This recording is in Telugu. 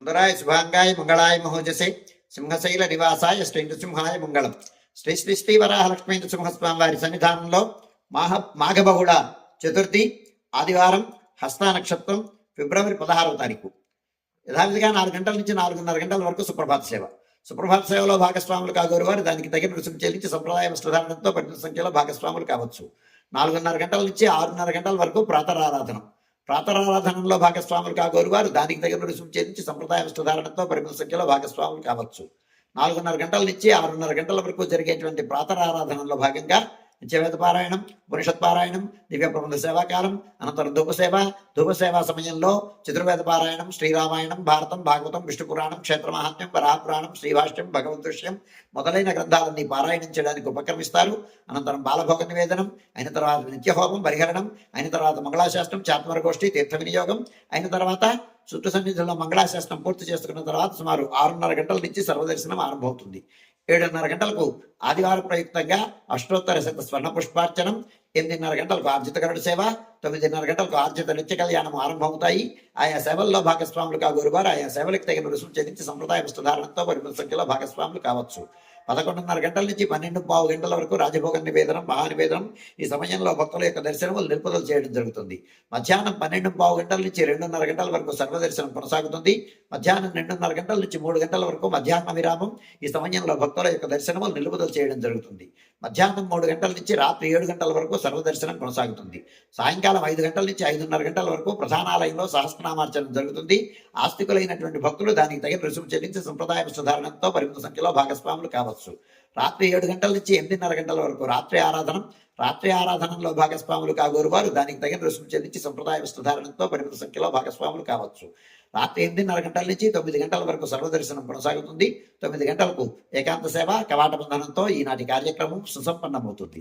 సుందరాయ శుభాంగాయ మంగళాయ మహోజసే సింహశైల నివాసాయ శ్రీ నృసింహాయ మంగళం. శ్రీ శ్రీ శ్రీ వరాహలక్ష్మీ నృసింహస్వామి వారి సన్నిధానంలో మాహ మాఘబహుళ చతుర్థి ఆదివారం హస్త నక్షత్రం ఫిబ్రవరి పదహారవ తారీఖు. యథావిధిగా నాలుగు గంటల నుంచి నాలుగున్నర గంటల వరకు సుప్రభాత సేవ. సుప్రభాత సేవలో భాగస్వాములు కాగోరు వారు దానికి తగిన రుసుము చెల్లించి సంప్రదాయ వస్త్రధారణతో పెద్ద సంఖ్యలో భాగస్వాములు కావచ్చు. నాలుగున్నర గంటల నుంచి ఆరున్నర గంటల వరకు ప్రాతరారాధనం. ప్రాతరారాధనలో భాగస్వాములు కాగోరు వారు దానికి తగిన రుసుము చెల్లించి సంప్రదాయ వస్తుధారణతో పరిమిత సంఖ్యలో భాగస్వాములు కావచ్చు. నాలుగున్నర గంటల నుంచి ఆరున్నర గంటల వరకు జరిగేటువంటి ప్రాతరారాధనలో భాగంగా నిత్యవేద పారాయణం ఉపనిషత్ పారాయణం దివ్య ప్రబంధ సేవాకాలం అనంతరం ధూపసేవ. ధూపసేవా సమయంలో చతుర్వేద పారాయణం శ్రీరామాయణం భారతం భాగవతం విష్ణు పురాణం క్షేత్ర మహాత్మ్యం వరాపురాణం శ్రీభాష్యం భగవదృశ్యం మొదలైన గ్రంథాలన్నీ పారాయణం చేయడానికి ఉపక్రమిస్తారు. అనంతరం బాలభోగ నివేదనం అయిన తర్వాత నిత్యహోమం పరిహరణం అయిన తర్వాత మంగళాశాస్త్రం చాత్మరగోష్ఠి తీర్థ వినియోగం అయిన తర్వాత శుద్ధ సన్నిధిలో మంగళాశాస్త్రం పూర్తి చేసుకున్న తర్వాత సుమారు ఆరున్నర గంటల నుంచి సర్వదర్శనం ఆరంభమవుతుంది. ఏడున్నర గంటలకు ఆదివారం ప్రయుక్తంగా అష్టోత్తర శత స్వర్ణ పుష్పార్చనం ఎనిమిదిన్నర గంటలకు ఆర్జితకరుడు సేవ తొమ్మిదిన్నర గంటలకు ఆర్జిత నిత్య కళ్యాణం ఆరంభమవుతాయి. ఆయా సేవల్లో భాగస్వాములు కాగోరువారు ఆయా సేవలకు తగిన రుసుము చెల్లించి సంప్రదాయ వస్తుధారణతో పరిమిత సంఖ్యలో భాగస్వాములు కావచ్చు. పదకొండున్నర గంటల నుంచి పన్నెండు పావు గంటల వరకు రాజభోగ నివేదనం మహానివేదనం ఈ సమయంలో భక్తుల యొక్క దర్శనములు నిలుపుదల చేయడం జరుగుతుంది. మధ్యాహ్నం పన్నెండు పావు గంటల నుంచి రెండున్నర గంటల వరకు సర్వదర్శనం కొనసాగుతుంది. మధ్యాహ్నం రెండున్నర గంటల నుంచి మూడు గంటల వరకు మధ్యాహ్న విరామం ఈ సమయంలో భక్తుల యొక్క దర్శనములు నిలుపుదల చేయడం జరుగుతుంది. మధ్యాహ్నం మూడు గంటల నుంచి రాత్రి ఏడు గంటల వరకు సర్వదర్శనం కొనసాగుతుంది. సాయంకాలం ఐదు గంటల నుంచి ఐదున్నర గంటల వరకు ప్రధానాలయంలో సహస్రనామార్చన జరుగుతుంది. ఆస్తికులైనటువంటి భక్తులు దానికి తగిన రుసుము చెల్లించి సంప్రదాయ సుధారణతో పరిమిత సంఖ్యలో భాగస్వాములు కావచ్చు. రాత్రి ఏడు గంటల నుంచి ఎనిమిదిన్నర గంటల వరకు రాత్రి ఆరాధన రాత్రి ఆరాధనలో భాగస్వాములు కాగోరు వారు దానికి తగిన రుసుము చెల్లించి సంప్రదాయ సుధారణతో పరిమిత సంఖ్యలో భాగస్వాములు కావచ్చు. రాత్రి ఎనిమిదిన్నర గంటల నుంచి తొమ్మిది గంటల వరకు సర్వదర్శనం కొనసాగుతుంది. తొమ్మిది గంటలకు ఏకాంత సేవ కవాట బంధనంతో ఈనాటి కార్యక్రమం సుసంపన్నమవుతుంది.